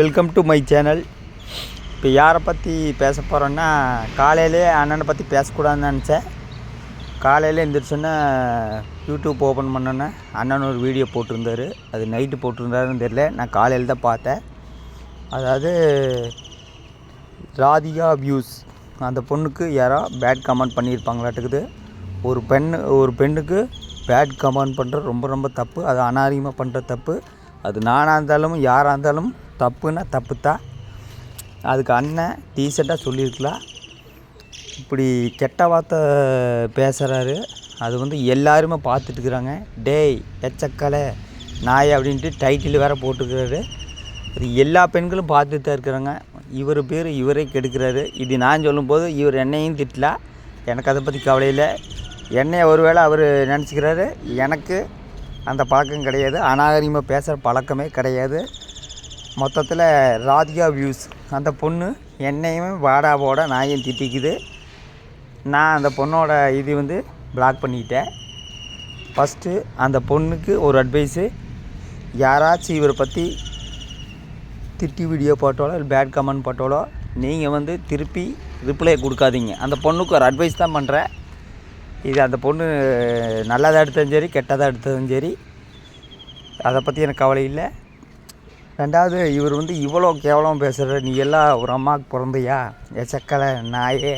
Welcome to my channel இப்போ யாரை பற்றி பேச போகிறோன்னா காலையிலே அண்ணனை பற்றி பேசக்கூடாதுன்னு நினச்சேன். காலையில் எழுந்திரிச்சோன்னே யூடியூப் ஓப்பன் பண்ணோன்னே அண்ணன் ஒரு வீடியோ போட்டிருந்தாரு. அது நைட்டு போட்டிருந்தாருன்னு தெரியல. நான் காலையில் தான் பார்த்தேன். அதாவது ராதிகா வியூஸ் அந்த பொண்ணுக்கு யாரோ பேட் கமெண்ட் பண்ணியிருப்பாங்களாட்டுக்குது. ஒரு பெண் ஒரு பெண்ணுக்கு பேட் கமெண்ட் பண்ணுறது ரொம்ப ரொம்ப தப்பு. அது அனாரியமாக பண்ணுற தப்பு. அது நானாக இருந்தாலும் யாராக இருந்தாலும் தப்புன்னா தப்பு தான் அதுக்கு அண்ணன் டீசெண்டாக சொல்லியிருக்கலாம். இப்படி கெட்ட வார்த்தை பேசுகிறாரு அது வந்து எல்லாருமே பார்த்துட்டு இருக்கிறாங்க டேய் எச்சக்கலை நாய் அப்படின்ட்டு டைட்டில் வேறு போட்டுக்கிறாரு அது எல்லா பெண்களும் பார்த்துட்டு தான் இருக்கிறாங்க. இவர் பேர் இவரே கெடுக்கிறாரு. இது நான் சொல்லும்போது இவர் என்னையும் திட்டலாம் எனக்கு அதை பற்றி கவலை இல்லை. என்னைய ஒருவேளை அவர் நினச்சிக்கிறாரு. எனக்கு அந்த பழக்கம் கிடையாது. அநாகரிகமாக பேசுகிற பழக்கமே கிடையாது. மொத்தத்தில் ராதிகா வியூஸ் அந்த பொண்ணு என்னையுமே வாடா போட நாயும் திட்டிக்குது. நான் அந்த பொண்ணோட இது வந்து பிளாக் பண்ணிக்கிட்டேன் ஃபஸ்ட்டு அந்த பொண்ணுக்கு ஒரு அட்வைஸு யாராச்சும் இவரை பற்றி திட்டி வீடியோ போட்டாலோ இல்லை பேட் கமெண்ட் போட்டாலோ நீங்கள் வந்து திருப்பி ரிப்ளை கொடுக்காதீங்க. அந்த பொண்ணுக்கு ஒரு அட்வைஸ் தான் பண்ணுறேன் இது அந்த பொண்ணு நல்லதாக எடுத்ததும் சரி கெட்டதாக எடுத்ததும் சரி. அதை பற்றி எனக்கு கவலை இல்லை. ரெண்டாவது இவர் வந்து இவ்வளோ கேவலம் பேசுகிற நீ எல்லாம் ஒரு அம்மாவுக்கு பிறந்தையா? எச்சக்கலை நாயே.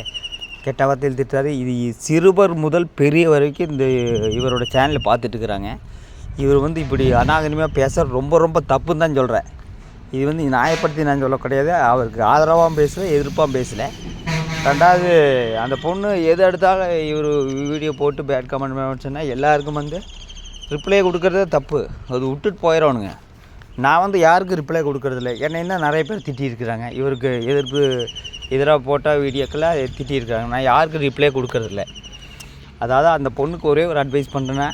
கெட்ட வார்த்தையில் திட்டாரு இது சிறுவர் முதல் பெரிய வரைக்கும் இந்த இவரோட சேனலை பார்த்துட்டு இருக்கிறாங்க. இவர் வந்து இப்படி அநாகரிகமாக பேச ரொம்ப ரொம்ப தப்புன்னு தான் சொல்கிறேன் இது வந்து நியாயப்படுத்தி நான் சொல்ல கிடையாது. அவருக்கு ஆதரவாகவும் பேசல எதிர்ப்பாகவும் பேசலை. ரெண்டாவது அந்த பொண்ணு எது எடுத்தாலும் இவர் வீடியோ போட்டு பேட் கமெண்ட் சொன்னால் எல்லாருக்கும் வந்து ரிப்ளை கொடுக்குறதே தப்பு. அது விட்டுட்டு போயிடணுங்க நான் வந்து யாருக்கும் ரிப்ளை கொடுக்கறதில்ல. என்னை என்ன நிறைய பேர் திட்டியிருக்கிறாங்க. இவருக்கு எதிர்ப்பு எதிராக போட்டால் வீடியோக்கெல்லாம் திட்டியிருக்காங்க நான் யாருக்கும் ரிப்ளை கொடுக்கறதில்ல. அதாவது அந்த பொண்ணுக்கு ஒரே ஒரு அட்வைஸ் பண்ணுறேன்னா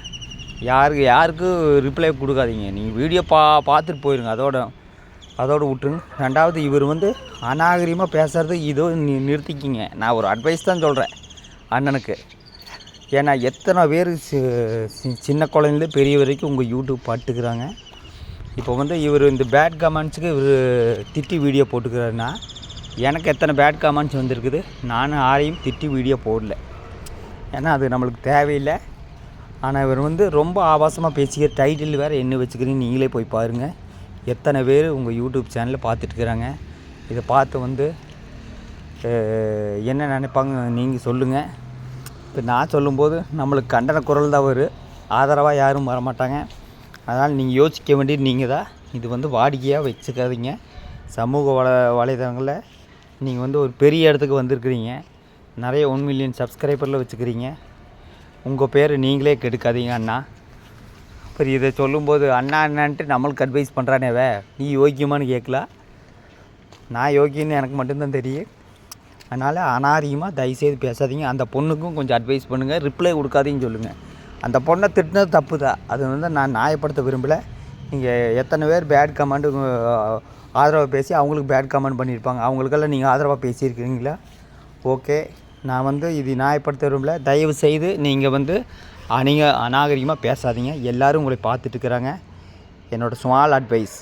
யாருக்கு யாருக்கும் ரிப்ளை கொடுக்காதீங்க. நீங்கள் வீடியோ பா பார்த்துட்டு போயிருங்க. அதோட அதோடு விட்டுருங்க. ரெண்டாவது இவர் வந்து அநாகரிகமாக பேசுகிறது இதோ நி நிறுத்திக்கிங்க. நான் ஒரு அட்வைஸ் தான் சொல்கிறேன் அண்ணனுக்கு. ஏன்னா எத்தனை பேர் சின்ன குழந்தைலேருந்து பெரிய வரைக்கும் உங்கள் யூடியூப் பாட்டுக்கிறாங்க. இப்போ வந்து இவர் இந்த பேட் கமெண்ட்ஸுக்கு இவர் திட்டி வீடியோ போட்டுக்கிறாருன்னா எனக்கு எத்தனை பேட் கமெண்ட்ஸ் வந்திருக்குது? நானும் யாரையும் திட்டி வீடியோ போடல. ஏன்னா அது நம்மளுக்கு தேவையில்லை. ஆனால் இவர் வந்து ரொம்ப ஆபாசமாக பேசிக்கிற டைட்டில் வேறு என்ன வச்சுக்கிறீங்க நீங்களே போய் பாருங்கள் எத்தனை பேர் உங்கள் யூடியூப் சேனலில் பார்த்துட்டுருக்குறாங்க. இதை பார்த்து வந்து என்ன நினைப்பாங்க நீங்கள் சொல்லுங்கள் இப்போ நான் சொல்லும்போது நம்மளுக்கு கண்டன குரல் தான் வரும் ஆதரவாக யாரும் வரமாட்டாங்க. அதனால் நீங்கள் யோசிக்க வேண்டியது நீங்கள் தான். இது வந்து வாடிக்கையாக வச்சுக்காதீங்க. சமூக வள வலைதளங்களில் நீங்கள் வந்து ஒரு பெரிய இடத்துக்கு வந்திருக்கிறீங்க. நிறைய ஒன் மில்லியன் சப்ஸ்கிரைபரில் வச்சுக்கிறீங்க. உங்கள் பேர் நீங்களே கெடுக்காதீங்க அண்ணா. அப்புறம் இதை சொல்லும்போது அண்ணா அண்ணான்ட்டு நம்மளுக்கு அட்வைஸ் பண்ணுறானேவே நீ யோக்கியமானு கேட்கலாம் நான் யோக்கியன்னு எனக்கு மட்டும்தான் தெரியும் அதனால் அனாரியமாக தயவுசெய்து பேசாதீங்க. அந்த பொண்ணுக்கும் கொஞ்சம் அட்வைஸ் பண்ணுங்கள் ரிப்ளை கொடுக்காதீங்கன்னு சொல்லுங்கள் அந்த பொண்ணை திட்டினது தப்பு தான். அது வந்து நான் நியாயப்படுத்த விரும்பலை. நீங்கள் எத்தனை பேர் பேட் கமெண்ட் ஆதரவாக பேசி அவங்களுக்கு பேட் கமெண்ட் பண்ணியிருப்பாங்க. அவங்களுக்கெல்லாம் நீங்கள் ஆதரவாக பேசியிருக்கிறீங்களா ஓகே. நான் வந்து இது நியாயப்படுத்த விரும்பல. தயவு செய்து நீங்கள் வந்து நீங்கள் அநாகரிகமாக பேசாதீங்க. எல்லோரும் உங்களை பார்த்துட்டு இருக்கிறாங்க. என்னோடய ஸ்மால் அட்வைஸ்